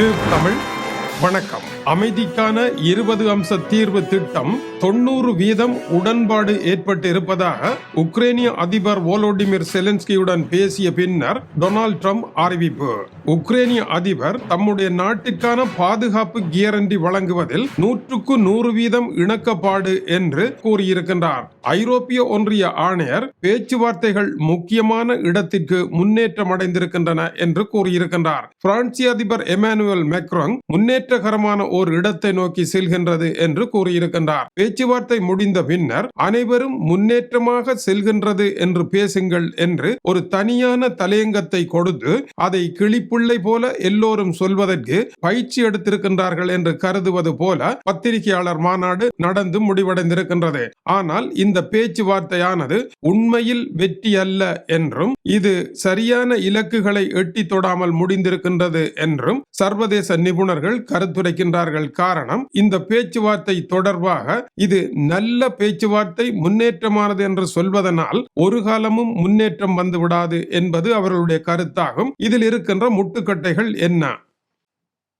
Tube Tamil வணக்கம். அமைதிக்கான இருபது அம்ச தீர்வு திட்டம் தொண்ணூறு வீதம் உடன்பாடு ஏற்பட்டு இருப்பதாக உக்ரைனிய அதிபர் வோலோடிமிர் செலன்ஸ்கியுடன் பேசிய பின்னர் டொனால்ட் ட்ரம்ப் அறிவிப்பு. உக்ரைனிய அதிபர் தம்முடைய நாட்டிற்கான பாதுகாப்பு கியரண்டி வழங்குவதில் நூற்றுக்கு நூறு வீதம் இணக்கப்பாடு என்று கூறியிருக்கின்றார். ஐரோப்பிய ஒன்றிய ஆணையர் பேச்சுவார்த்தைகள் முக்கியமான இடத்திற்கு முன்னேற்றம் அடைந்திருக்கின்றன என்று கூறியிருக்கின்றார். பிரான்சிய அதிபர் எமானுவல் மெக்ரோங் முன்னேற்றகரமான ஓர் இடத்தை நோக்கி செல்கின்றது என்று கூறியிருக்கின்றார். பேச்சுவார்த்தை முடிந்த பின்னர் அனைவரும் முன்னேற்றமாக செல்கின்றது என்று பேசுங்கள் என்று ஒரு தனியான தலையங்கத்தை கொடுத்து அதை கிளிப்புள்ளை போல எல்லோரும் சொல்வதற்கு பயிற்சி எடுத்திருக்கின்றார்கள் என்று கருதுவது போல பத்திரிகையாளர் மாநாடு நடந்து முடிவடைந்திருக்கின்றது. ஆனால் இந்த பேச்சுவார்த்தையானது உண்மையில் வெற்றி அல்ல என்றும் இது சரியான இலக்குகளை எட்டி தொடாமல் முடிந்திருக்கின்றது என்றும் சர்வதேச நிபுணர்கள் கருத்துரைக்கின்றார்கள். காரணம் இந்த பேச்சுவார்த்தை தொடர்பாக இது நல்ல பேச்சுவார்த்தை முன்னேற்றமானது என்று சொல்வதனால் ஒரு காலமும் முன்னேற்றம் வந்து விடாது என்பது அவர்களுடைய கருத்தாகும். இதில் இருக்கின்ற முட்டுக்கட்டைகள் என்ன?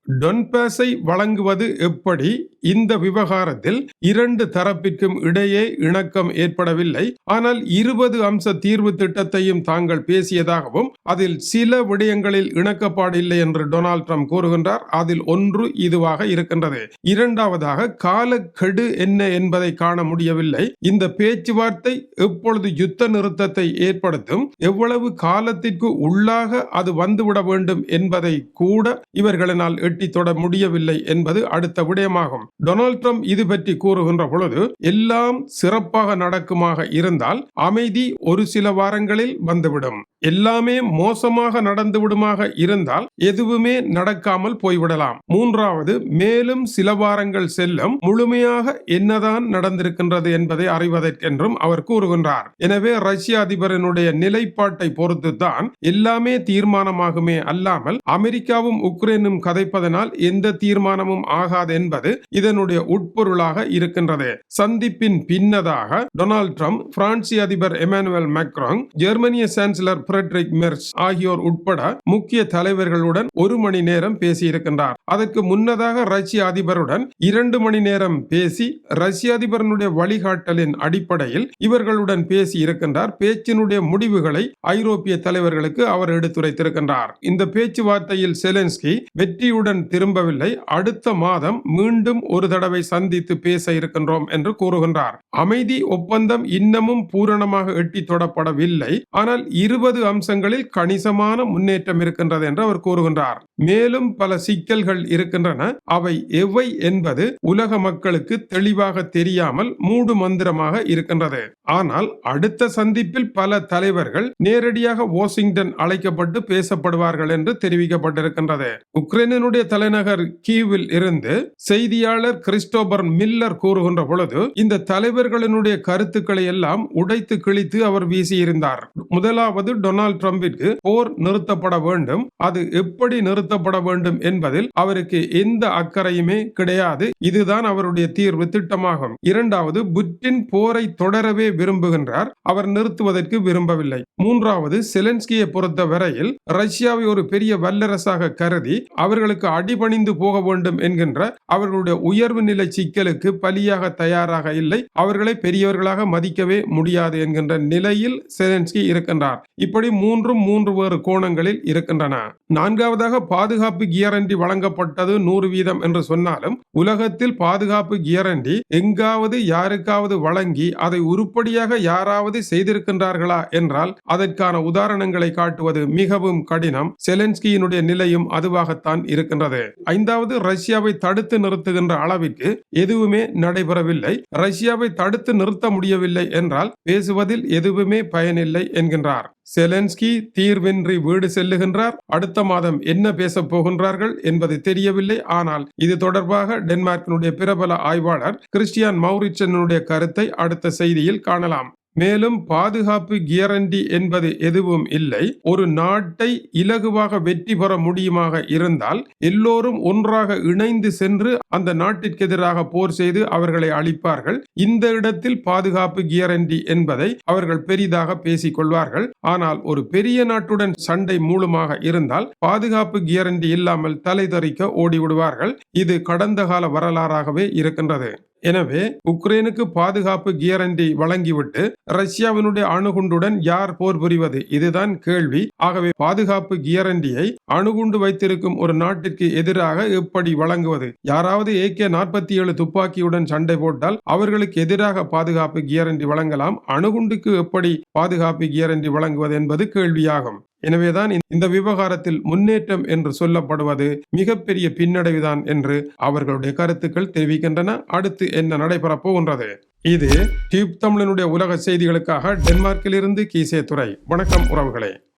டொன்பேஸை வழங்குவது எப்படி? இந்த விவகாரத்தில் இரண்டு தரப்பிற்கும் இடையே இணக்கம் ஏற்படவில்லை. ஆனால் இருபது அம்ச தீர்வு திட்டத்தையும் தாங்கள் பேசியதாகவும் அதில் சில விடயங்களில் இணக்கப்பாடு இல்லை என்று டொனால்ட் ட்ரம்ப் கூறுகின்றார். அதில் ஒன்று இதுவாக இருக்கின்றது. இரண்டாவதாக காலக்கெடு என்ன என்பதை காண முடியவில்லை. இந்த பேச்சுவார்த்தை எப்பொழுது யுத்த நிறுத்தத்தை ஏற்படுத்தும் எவ்வளவு காலத்திற்கு உள்ளாக அது வந்துவிட வேண்டும் என்பதை கூட இவர்களினால் எட்டி தொட முடியவில்லை என்பது அடுத்த விடயமாகும். டொனால்ட் ட்ரம்ப் இது பற்றி கூறுகின்ற பொழுது எல்லாம் சிறப்பாக நடக்குமாக இருந்தால் அமைதி ஒரு சில வாரங்களில் வந்துவிடும். எல்லாமே மோசமாக நடந்து விடுமாக இருந்தால் எதுவுமே நடக்காமல் போய்விடலாம். மூன்றாவது மேலும் சில வாரங்கள் செல்லும் முழுமையாக என்னதான் நடந்திருக்கின்றது என்பதை அறிவதற்கென்றும் அவர் கூறுகின்றார். எனவே ரஷ்ய அதிபரனுடைய நிலைப்பாட்டை பொறுத்து தான் எல்லாமே தீர்மானமாகுமே அல்லாமல் அமெரிக்காவும் உக்ரைனும் கதைப்பதனால் எந்த தீர்மானமும் ஆகாது என்பது இதனுடைய உட்பொருளாக இருக்கின்றது. சந்திப்பின் பின்னதாக டொனால்ட் ட்ரம்ப் பிரான்சிய அதிபர் எமானுவல் மேக்ராங் ஜெர்மனிய சான்சலர் பிரெட்ரிக் மெர்ஸ் ஆகியோர் உட்பட முக்கிய தலைவர்களுடன் ஒரு மணி நேரம் பேசியிருக்கின்றார். அதற்கு முன்னதாக ரஷ்ய அதிபருடன் இரண்டு மணி நேரம் பேசி ரஷ்ய அதிபரனுடைய வழிகாட்டலின் அடிப்படையில் இவர்களுடன் பேசி இருக்கின்றார். பேச்சினுடைய முடிவுகளை ஐரோப்பிய தலைவர்களுக்கு அவர் எடுத்துரைத்திருக்கின்றார். இந்த பேச்சுவார்த்தையில் செலென்ஸ்கி வெற்றியுடன் திரும்பவில்லை. அடுத்த மாதம் மீண்டும் ஒரு தடவை சந்தித்து பேச இருக்கின்றோம் என்று கூறுகின்றார். அமைதி ஒப்பந்தம் இன்னமும் பூரணமாக எட்டி தொடப்படவில்லை. ஆனால் இருபது அம்சங்களில் கணிசமான முன்னேற்றம் இருக்கின்றது என்று அவர் கூறுகின்றார். மேலும் பல சிக்கல்கள் இருக்கின்றன. அவை எவை என்பது உலக மக்களுக்கு தெளிவாக தெரியாமல் மூடு மந்திரமாக இருக்கின்றது. ஆனால் அடுத்த சந்திப்பில் பல தலைவர்கள் நேரடியாக வாஷிங்டன் அழைக்கப்பட்டு பேசப்படுவார்கள் என்று தெரிவிக்கப்பட்டிருக்கின்றது. உக்ரைனினுடைய தலைநகர் கீவில் இருந்து செய்தியாளர் கிறிஸ்டோபர் மில்லர் கூறுகின்ற பொழுது இந்த தலைவர்களினுடைய கருத்துக்களை எல்லாம் உடைத்து கிழித்து அவர் வீசியிருந்தார். முதலாவது டொனால்ட் ட்ரம்பிற்கு போர் நிறுத்தப்பட வேண்டும். அது எப்படி நிறுத்தப்பட வேண்டும் என்பதில் அவருக்கு எந்த அக்கறையுமே கிடையாது. இதுதான் அவருடைய தீர்வு திட்டமாகும். இரண்டாவது புட்டின் போரை தொடரவே விரும்புகின்றார். அவர் நிறுத்துவதற்கு விரும்பவில்லை. மூன்றாவது செலன்ஸ்கியை பொறுத்த வரையில் ரஷ்யாவை ஒரு பெரிய வல்லரசாக கருதி அவர்களுக்கு அடிபணிந்து போக வேண்டும் என்கின்ற அவர்களுடைய உயர்வு நிலை சிக்கலுக்கு பலியாக தயாராக இல்லை. அவர்களை பெரியவர்களாக மதிக்கவே முடியாது என்கின்ற நிலையில் செலன்ஸ்கி இருக்கின்றார். இப்படி மூன்றும் மூன்று வேறு கோணங்களில் இருக்கின்றன. நான்காவதாக பாதுகாப்பு கியரண்டி வழங்கப்பட்டது நூறு வீதம் என்று சொன்னாலும் உலகத்தில் பாதுகாப்பு கியரண்டி எங்காவது யாருக்காவது வழங்கி அதை உருப்படியாக யாராவது செய்திருக்கின்றார்களா என்றால் அதற்கான உதாரணங்களை காட்டுவது மிகவும் கடினம். செலன்ஸ்கியினுடைய நிலையும் அதுவாகத்தான் இருக்கின்றது. ஐந்தாவது ரஷ்யாவை தடுத்து நிறுத்துகின்ற அளவிற்கு எதுவுமே நடைபெறவில்லை. ரஷ்யாவை தடுத்து நிறுத்த முடியவில்லை என்றால் பேசுவதில் எதுவுமே பயனில்லை என்கின்றார். செலன்ஸ்கி தீர்வின்றி வீடு செல்லுகின்றார். அடுத்த மாதம் என்ன பேசப் போகின்றார்கள் என்பது தெரியவில்லை. ஆனால் இது தொடர்பாக டென்மார்க்கினுடைய பிரபல ஆய்வாளர் கிறிஸ்டியான் மௌரிச்சனுடைய கருத்தை அடுத்த செய்தியில் காணலாம். மேலும் பாதுகாப்பு கியரண்டி என்பது எதுவும் இல்லை. ஒரு நாட்டை இலகுவாக வெற்றி பெற முடியுமாக இருந்தால் எல்லோரும் ஒன்றாக இணைந்து சென்று அந்த நாட்டிற்கு எதிராக போர் செய்து அவர்களை அழிப்பார்கள். இந்த இடத்தில் பாதுகாப்பு கியரண்டி என்பதை அவர்கள் பெரிதாக பேசிக் கொள்வார்கள். ஆனால் ஒரு பெரிய நாட்டுடன் சண்டை மூலமாக இருந்தால் பாதுகாப்பு கியரண்டி இல்லாமல் தலைதறிக்க ஓடிவிடுவார்கள். இது கடந்த கால வரலாறாகவே இருக்கின்றது. எனவே உக்ரைனுக்கு பாதுகாப்பு கியரண்டி வழங்கிவிட்டு ரஷ்யாவினுடைய அணுகுண்டுடன் யார் போர் புரிவது? இதுதான் கேள்வி. ஆகவே பாதுகாப்பு கியரண்டியை அணுகுண்டு வைத்திருக்கும் ஒரு நாட்டிற்கு எதிராக எப்படி வழங்குவது? யாராவது ஏகே நாற்பத்தி ஏழு துப்பாக்கியுடன் சண்டை போட்டால் அவர்களுக்கு எதிராக பாதுகாப்பு கியரண்டி வழங்கலாம். அணுகுண்டுக்கு எப்படி பாதுகாப்பு கியரண்டி வழங்குவது என்பது கேள்வியாகும். எனவேதான் இந்த விவகாரத்தில் முன்னேற்றம் என்று சொல்லப்படுவது மிகப்பெரிய பின்னடைவுதான் என்று அவர்களுடைய கருத்துக்கள் தெரிவிக்கின்றன. அடுத்து என்ன நடைபெறப் போகின்றது? இது டியூப் தமிழனுடைய உலக செய்திகளுக்காக டென்மார்க்கிலிருந்து கீசே துறை வணக்கம் உறவுகளே.